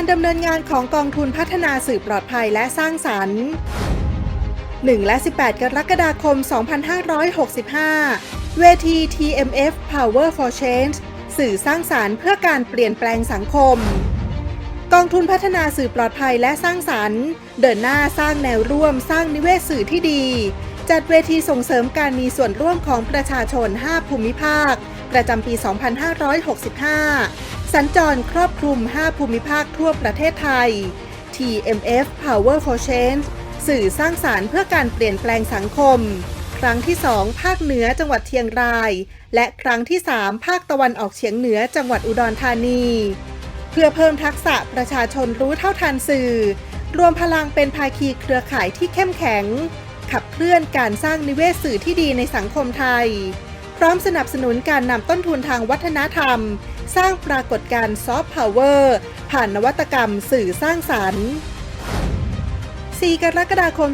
การดำเนินงานของกองทุนพัฒนาสื่อปลอดภัยและสร้างสรรค์ 1 และ 18 กรกฎาคม 2565 เวที TMF Power for Change สื่อสร้างสารรค์เพื่อการเปลี่ยนแปลงสังคม กองทุนพัฒนาสื่อปลอดภัยและสร้างสรรค์ เดินหน้าสร้างแนวร่วมสร้างนิเวศสื่อที่ดี จัดเวทีส่งเสริมการมีส่วนร่วมของประชาชน 5 ภูมิภาค ประจำปี 2565 สัญจรครอบคลุม 5 ภูมิภาคทั่วประเทศไทย TMF Power for Change สื่อสร้างสารรค์เพื่อการเปลี่ยนแปลงสังคม ครั้งที่ 2 ภาคเหนือจังหวัดเชียงราย และครั้งที่ 3 ภาคตะวันออกเฉียงเหนือจังหวัดอุดรธานี เพื่อเพิ่มทักษะประชาชนรู้เท่าทันสื่อ รวมพลังเป็นภาคีเครือข่ายที่เข้มแข็ง ขับเคลื่อนการสร้างนิเวศสื่อที่ดีในสังคมไทย ร้อมสนับสนุนการนำต้นทุนทางวัฒนธรรม สร้างปรากฏการณ์ซอฟต์พาวเวอร์ผ่านนวัตกรรมสื่อสร้างสรรค์ 4 กรกฎาคม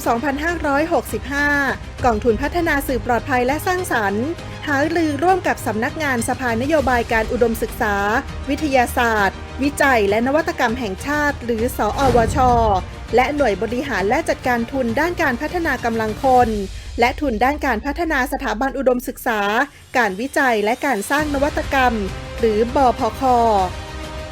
2565 กองทุนพัฒนาสื่อปลอดภัยและสร้างสรรค์ หารือร่วมกับสำนักงานสภานโยบายการอุดมศึกษา วิทยาศาสตร์ วิจัยและนวัตกรรมแห่งชาติ หรือสอวช และหน่วยบริหารและจัดการทุนด้านการพัฒนากำลังคน และทุนด้านการพัฒนาสถาบันอุดมศึกษา การวิจัยและการสร้างนวัตกรรม หรือบอพค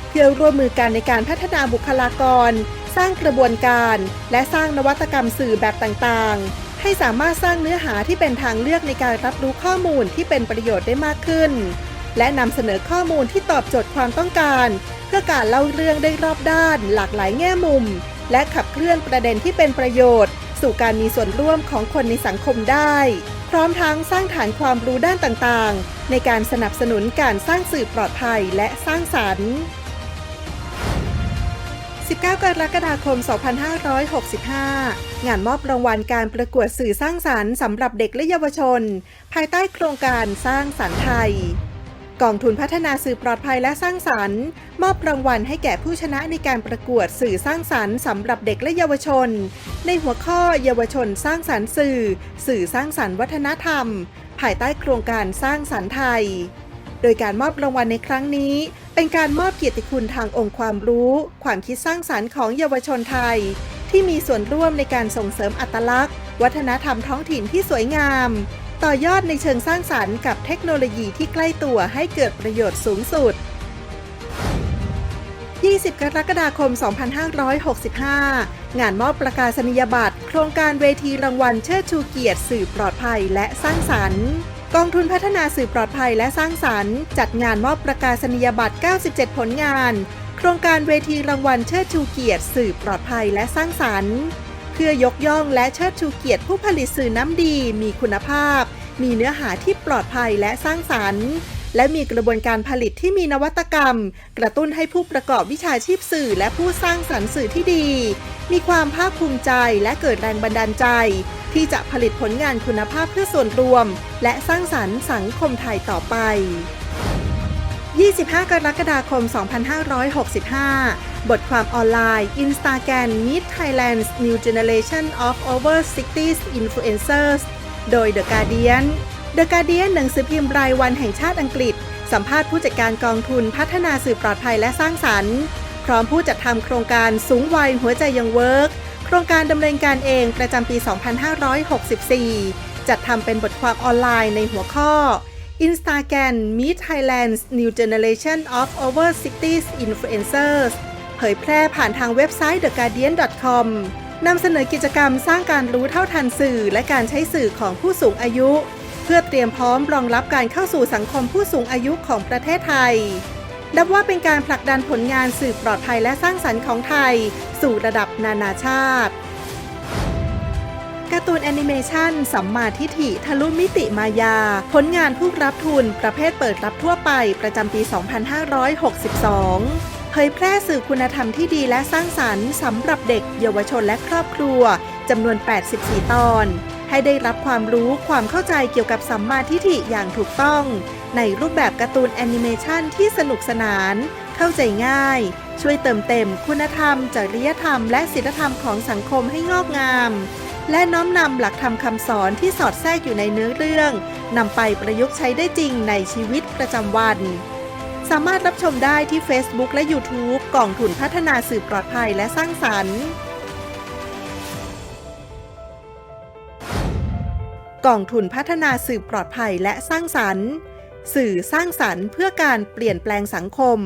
เพื่อร่วมมือกันในการพัฒนาบุคลากร สร้างกระบวนการ และสร้างนวัตกรรมสื่อแบบต่างๆ ให้สามารถสร้างเนื้อหาที่เป็นทางเลือกในการรับรู้ข้อมูลที่เป็นประโยชน์ได้มากขึ้น และนำเสนอข้อมูลที่ตอบโจทย์ความต้องการ เพื่อการเล่าเรื่องได้รอบด้าน หลากหลายแง่มุม และขับเคลื่อนประเด็นที่เป็นประโยชน์ สู่การมีส่วนร่วมของคนในสังคมได้ พร้อมทั้งสร้างฐานความรู้ด้านต่างๆ ในการสนับสนุนการสร้างสื่อปลอดภัยและสร้างสรรค์ 19 กรกฎาคม 2565 งานมอบรางวัลการประกวดสื่อสร้างสรรค์สำหรับเด็กและเยาวชน ภายใต้โครงการสร้างสรรค์ไทย กองทุนพัฒนาสื่อปลอดภัยและสร้างสรรค์ มอบรางวัลให้แก่ผู้ชนะในการประกวดสื่อสร้างสรรค์สำหรับเด็กและเยาวชน ในหัวข้อเยาวชนสร้างสรรค์สื่อ สื่อสร้างสรรค์วัฒนธรรม ภายใต้โครงการสร้างสรรค์ไทย โดยการมอบรางวัลในครั้งนี้ เป็นการมอบเกียรติคุณทางองค์ความรู้ ความคิดสร้างสรรค์ของเยาวชนไทย ที่มีส่วนร่วมในการส่งเสริมอัตลักษณ์ วัฒนธรรมท้องถิ่นที่สวยงาม ต่อยอดในเชิงสร้างสรรค์กับเทคโนโลยีที่ใกล้ตัวให้เกิดประโยชน์สูงสุด 20 กรกฎาคม 2565 งานมอบประกาศนียบัตร โครงการเวทีรางวัลเชิดชูเกียรติสื่อปลอดภัยและสร้างสรรค์ กองทุนพัฒนาสื่อปลอดภัยและสร้างสรรค์ จัดงานมอบประกาศนียบัตร 97 ผลงาน โครงการเวทีรางวัลเชิดชูเกียรติสื่อปลอดภัยและสร้างสรรค์ เพื่อยกย่องและเชิดชูเกียรติผู้ผลิตสื่อน้ำดี มีคุณภาพ มีเนื้อหาที่ปลอดภัยและสร้างสรรค์และมีกระบวนการผลิตที่มีนวัตกรรม กระตุ้นให้ผู้ประกอบวิชาชีพสื่อและผู้สร้างสรรค์สื่อที่ดี มีความภาคภูมิใจและเกิดแรงบันดาลใจ ที่จะผลิตผลงานคุณภาพเพื่อส่วนรวม และสร้างสรรค์สังคมไทยต่อไป 25 กรกฎาคม 2565 บทความออนไลน์ Instagram Meet Thailand's New Generation of Over 60s Influencers โดย The Guardian The Guardian หนังสือพิมพ์รายวันแห่งชาติอังกฤษ สัมภาษณ์ผู้จัดการกองทุนพัฒนาสื่อปลอดภัยและสร้างสรรค์ พร้อมผู้จัดทำโครงการสูงวัยหัวใจยังเวิร์กโครงการดำเนินการเองประจำปี 2564 จัดทำเป็นบทความออนไลน์ในหัวข้อ Instagram Meet Thailand's New Generation of Over 60s Influencers เผยแพร่ผ่านทางเว็บไซต์ theguardian.com นำเสนอกิจกรรมสร้างการรู้เท่าทันสื่อ และการใช้สื่อของผู้สูงอายุ เพื่อเตรียมพร้อมรองรับการเข้าสู่สังคมผู้สูงอายุของประเทศไทยนับว่าเป็นการผลักดันผลงานสื่อปลอดภัยและสร้างสรรค์ของไทย สู่ระดับนานาชาติการ์ตูนแอนิเมชันสัมมาทิฏฐิทะลุมิติมายา ผลงานผู้รับทุนประเภทเปิดรับทั่วไปประจำปี 2562 เผยแพร่สื่อคุณธรรมที่ดีและสร้างสรรค์สำหรับเด็ก เยาวชนและครอบครัวจำนวน 84 ตอน ให้ได้รับความรู้ความเข้าใจเกี่ยวกับสัมมาทิฏฐิอย่างถูกต้อง ในรูปแบบการ์ตูนแอนิเมชันที่สนุกสนาน เข้าใจง่าย ช่วยเติมเต็มคุณธรรม จริยธรรม และศีลธรรมของสังคมให้งอกงาม และน้อมนำหลักธรรมคำสอนที่สอดแทรกอยู่ในเนื้อเรื่องนำไปประยุกต์ใช้ได้จริงในชีวิตประจำวัน สามารถรับชมได้ที่ Facebook และ YouTube กองทุนพัฒนาสื่อปลอดภัยและสร้างสรรค์กองทุนพัฒนาสื่อปลอดภัยและสร้างสรรค์ สื่อสร้างสรรค์เพื่อการเปลี่ยนแปลงสังคม